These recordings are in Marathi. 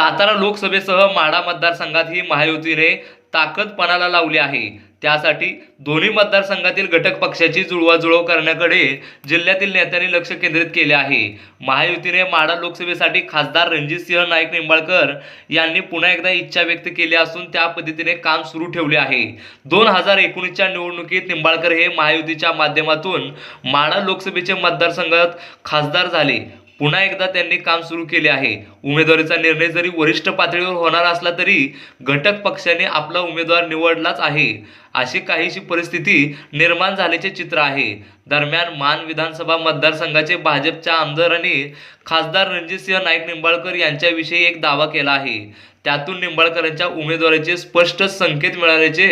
सातारा लोकसभेसह माढा मतदारसंघातही महायुतीने ताकद पणाला लावली आहे. त्यासाठी दोन्ही मतदारसंघातील घटक पक्षाची जुळवाजुळव करण्याकडे जिल्ह्यातील नेत्यांनी लक्ष केंद्रित केले आहे. महायुतीने माढा लोकसभेसाठी खासदार रणजितसिंह नाईक निंबाळकर यांनी पुन्हा एकदा इच्छा व्यक्त केली असून त्या पद्धतीने काम सुरू ठेवले आहे. दोन हजार एकोणीसच्या निवडणुकीत निंबाळकर हे महायुतीच्या माध्यमातून माढा लोकसभेचे मतदारसंघात खासदार झाले. पुन्हा एकदा त्यांनी काम सुरू केले आहे. उमेदवारीचा निर्णय जरी वरिष्ठ पातळीवर होणार असला तरी घटक पक्षाने आपला उमेदवार निवडलाच आहे. अशी काहीशी परिस्थिती निर्माण झाल्याचे चित्र आहे. दरम्यान मान विधानसभा मतदारसंघाचे भाजपच्या आमदारांनी खासदार रणजितसिंह नाईक निंबाळकर यांच्याविषयी एक दावा केला आहे. त्यातून निंबाळकरांच्या उमेदवारीचे स्पष्ट संकेत मिळाल्याचे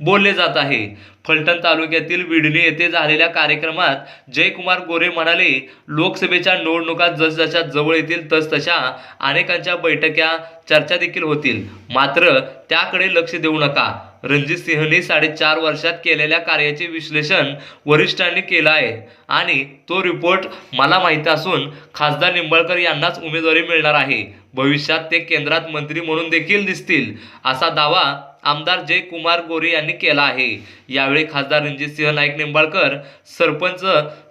बोलले जात आहे. फलटण तालुक्यातील विडणी येथे झालेल्या कार्यक्रमात जयकुमार गोरे म्हणाले लोकसभेच्या निवडणुका जसजशा जवळ येतील तसतशा अनेकांच्या बैठक्या चर्चा देखील होतील. मात्र त्याकडे लक्ष देऊ नका. रणजित सिंहने साडेचार वर्षात केलेल्या कार्याचे विश्लेषण वरिष्ठांनी केलं आहे. आणि तो रिपोर्ट मला माहिती असून खासदार निंबाळकर यांनाच उमेदवारी मिळणार आहे. भविष्यात ते केंद्रात मंत्री म्हणून देखील दिसतील असा दावा आमदार जयकुमार गोरे यांनी केला आहे. यावेळी खासदार रणजितसिंह नाईक निंबाळकर सरपंच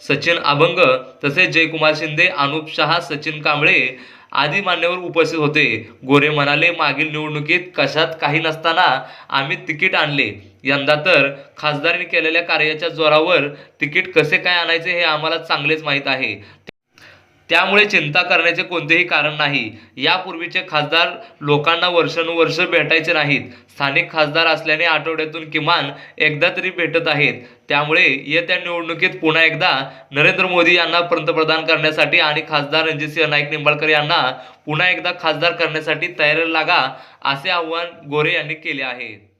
सचिन अभंग तसेच जयकुमार शिंदे अनुप शहा सचिन कांबळे आदी मान्यवर उपस्थित होते. गोरे म्हणाले मागील निवडणुकीत कशात काही नसताना आम्ही तिकीट आणले. यंदा तर खासदारांनी केलेल्या कार्याच्या जोरावर तिकीट कसे काय आणायचे हे आम्हाला चांगलेच माहीत आहे. त्यामुळे चिंता करण्याचे कोणतेही कारण नाही. यापूर्वीचे खासदार लोकांना वर्षानुवर्ष भेटायचे नाहीत. स्थानिक खासदार असल्याने आठवड्यातून किमान एकदा तरी भेटत आहेत. त्यामुळे येत्या निवडणुकीत पुन्हा एकदा नरेंद्र मोदी यांना पंतप्रधान करण्यासाठी आणि खासदार रणजितसिंह नाईक निंबाळकर यांना पुन्हा एकदा खासदार करण्यासाठी तयारीला लागा असे आवाहन गोरे यांनी केले आहे.